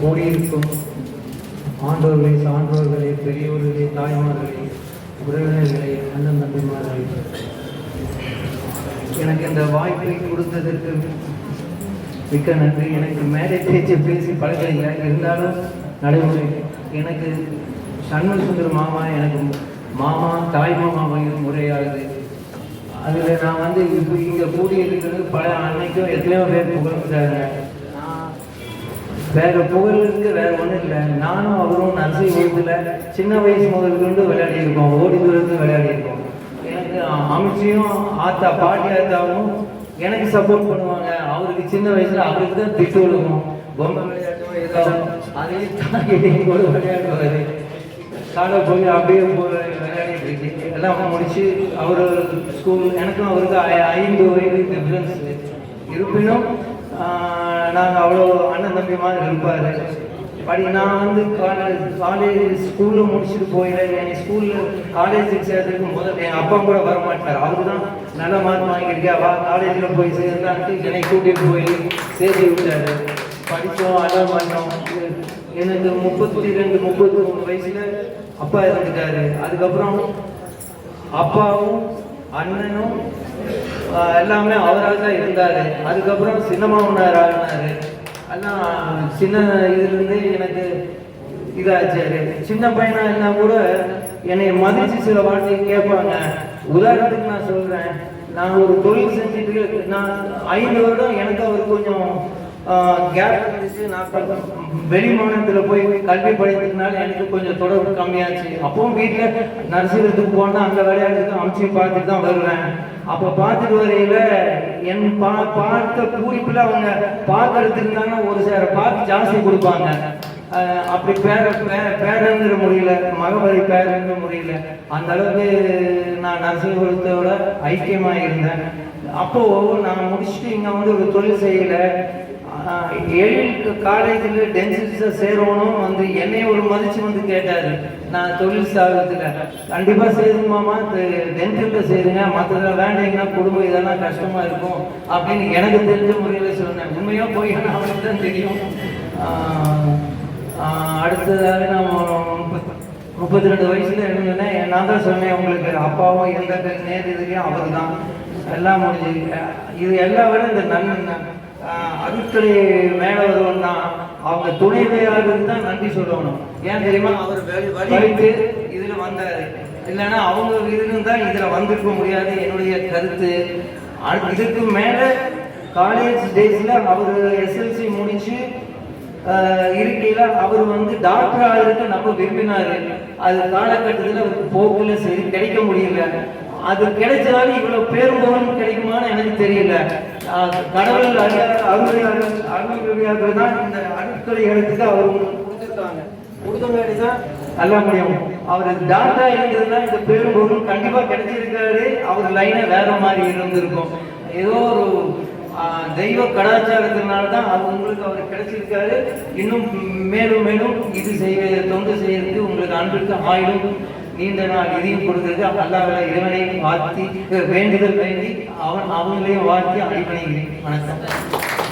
கூடியிருக்கும் ஆண்டோர்களே சான்றோர்களே பெரியோர்களே தாய்மார்களே உறவினர்களே அண்ணன் தம்பிமார்களே எனக்கு இந்த வாய்ப்பை கொடுத்ததற்கு மிக்க நன்றி. எனக்கு மேலே பேச்சு பேசி பழக்கலைங்க இருந்தாலும் நடைமுறை. எனக்கு சண்முக சுந்தர் மாமா எனக்கு மாமா தாய் மாமா வகையில் முறையாகுது அதில் நான் வந்து இப்போ இங்கே கூடியிருக்கிறது பல அன்னைக்கும் எத்தனையோ பேர் புகழ்ந்தாங்க நான் வேற புகழுக்கு வேற ஒன்றும் இல்லை. நானும் அவரும் நர்சை வகுப்பில் சின்ன வயசு முதல் கொண்டு விளையாடி இருக்கோம். ஓடி தூரத்து விளையாடி இருக்கோம். எனக்கு அமைச்சியும் ஆத்தா பாட்டி ஆத்தாவும் எனக்கு சப்போர்ட் பண்ணுவாங்க. அவருக்கு சின்ன வயசுல அவருக்கு தான் திட்டு விழுகும். பொம்மை விளையாட்டும் ஏதோ அதே தாண்டி கூட விளையாடுவாரு. காலை போய் அப்படியே போய் விளையாடிட்டு இருக்கு. எல்லாம் முடிச்சு அவர் ஸ்கூல் எனக்கும் அவருக்கு ஐந்து வயது டிஃப்ரென்ஸ் இருப்பினும் நாங்கள் அவ்வளோ அண்ணன் தம்பி மாதிரி இருப்பார். படி நான் வந்து காலேஜ் காலேஜ் ஸ்கூலில் முடிச்சுட்டு போயிடுறேன் என் ஸ்கூலில் காலேஜுக்கு சேர்த்துக்கு முதல்ல என் அப்பா கூட வர மாட்டார் அவரு தான் நல்ல மார்க் வாங்கியிருக்கா வா காலேஜில் போய் சேர்ந்தான்ட்டு என்னை கூட்டிகிட்டு போய் சேர்த்து விட்டாரு. படித்தோம் அழ மாட்டோம் எனக்கு முப்பத்தி ரெண்டு முப்பத்தி மூணு வயசில் அப்பா இறந்துட்டாரு. அதுக்கப்புறம் அப்பாவும் அண்ணனும் எல்லாமே அவராக தான் இருந்தார். அதுக்கப்புறம் சின்னமாவனார் ஆகினாரு எல்லாம் சின்ன இதுலேருந்து எனக்கு இதாச்சாரு சின்ன பையனா இருந்தா கூட என்னை மதிச்சு சில வார்த்தை கேட்பாங்க. உதாரணத்துக்கு நான் சொல்றேன். நான் ஒரு தொழில் செஞ்சுட்டு நான் ஐந்து வருடம் எனக்கு அவர் கொஞ்சம் கேப் இருந்துச்சு. நான் வெளி மாநிலத்தில் போய் கல்வி படித்ததுனால எனக்கு கொஞ்சம் தொடர்பு கம்மியாச்சு. அப்பவும் வீட்டில் நர்சிங்கத்துக்கு போனால் அந்த விளையாட்டுக்கு அமிச்சு பார்த்துட்டு தான் வருவேன். அப்போ பார்த்துட்டு வரையில என் பா பார்த்த பூரிப்பில் அவங்க பார்க்கறதுக்கு இருந்தாங்கன்னா ஒரு சில பார்த்து ஜாஸ்தி கொடுப்பாங்க. அப்படி பேர பே பேரங்கிற முடியல மகவரி பேரங்கிற முடியல அந்த அளவுக்கு நான் நரசிங்கபுரத்தோட ஐக்கியமாக இருந்தேன் அப்போது நான் முடிச்சுட்டு இங்கே வந்து ஒரு தொழில் செய்யலை. ஆஹ் காலேஜில் டென்சில்ஸை சேரணும் வந்து என்னை ஒரு மதிச்சு வந்து கேட்டார். நான் தொழில் சாகத்துல கண்டிப்பாக சேருமாமா டென்சிலில் சேருங்க. மற்றதில் வேண்டிங்கன்னா குடும்பம் இதெல்லாம் கஷ்டமாக இருக்கும் அப்படின்னு எனக்கு தெரிஞ்ச முறையில் சொன்னேன். உண்மையாக போய் அவனுக்கு தான் தெரியும். அடுத்ததாக நான் முப்பத்தி ரெண்டு வயசுல இருந்தேன்னா நான் தான் சொன்னேன் உங்களுக்கு அப்பாவும் எந்த நேர் இதுலையும் அவர் தான் எல்லாம் முடிஞ்சு இது எல்லா விட இந்த நன்மை அருட்கலை மேலே வருவன் தான் அவங்க துணைவையாளருக்கு தான் நன்றி சொல்லணும். ஏன் தெரியுமா? அவர் வழி வழிவிட்டு இதில் வந்தாரு. இல்லைன்னா அவங்க இதுன்னு தான் இதில் வந்திருக்க முடியாது என்னுடைய கருத்து. இதுக்கு மேலே காலேஜ் டேஸில் அவர் எஸ்எல்சி முடிச்சு இருக்கையில் இருக்கையில அவர் வந்து டாக்டர் ஆகிறதுக்கு நம்ம விரும்பினார். அது காலகட்டத்தில் அவருக்கு போக்குல சரி கிடைக்க முடியல. அது கிடைச்சதால இவ்வளோ பேரும் கிடைக்குமான்னு எனக்கு தெரியல. கடவுள் அறியாத அருமையாளர் அருமையாளர் தான் இந்த அடிப்படை இடத்துக்கு அவர் கொடுத்துருக்காங்க கொடுத்தவங்க தான் நல்ல முடியும் அவர் டாக்டர் இருந்ததுன்னா இந்த பேரும்போகம் கண்டிப்பா கிடைச்சிருக்காரு அவர் லைனை வேற மாதிரி இருந்திருக்கும் ஏதோ ஒரு தெய்வ கலாச்சாரத்தினால தான் அது உங்களுக்கு அவர் கிடைச்சிருக்காரு இன்னும் மேலும் மேலும் இது செய்ய தொண்டு செய்யறதுக்கு உங்களுக்கு அன்பிற்கு ஆயுளும் நீண்ட நாள் இதையும் கொடுத்தது. அல்லாஹ் இறைவனையும் வாழ்த்தி வேண்டுதல் வேண்டி அவன் அவங்களையும் வாழ்த்தி அடிப்படைகிறேன் வணக்கம்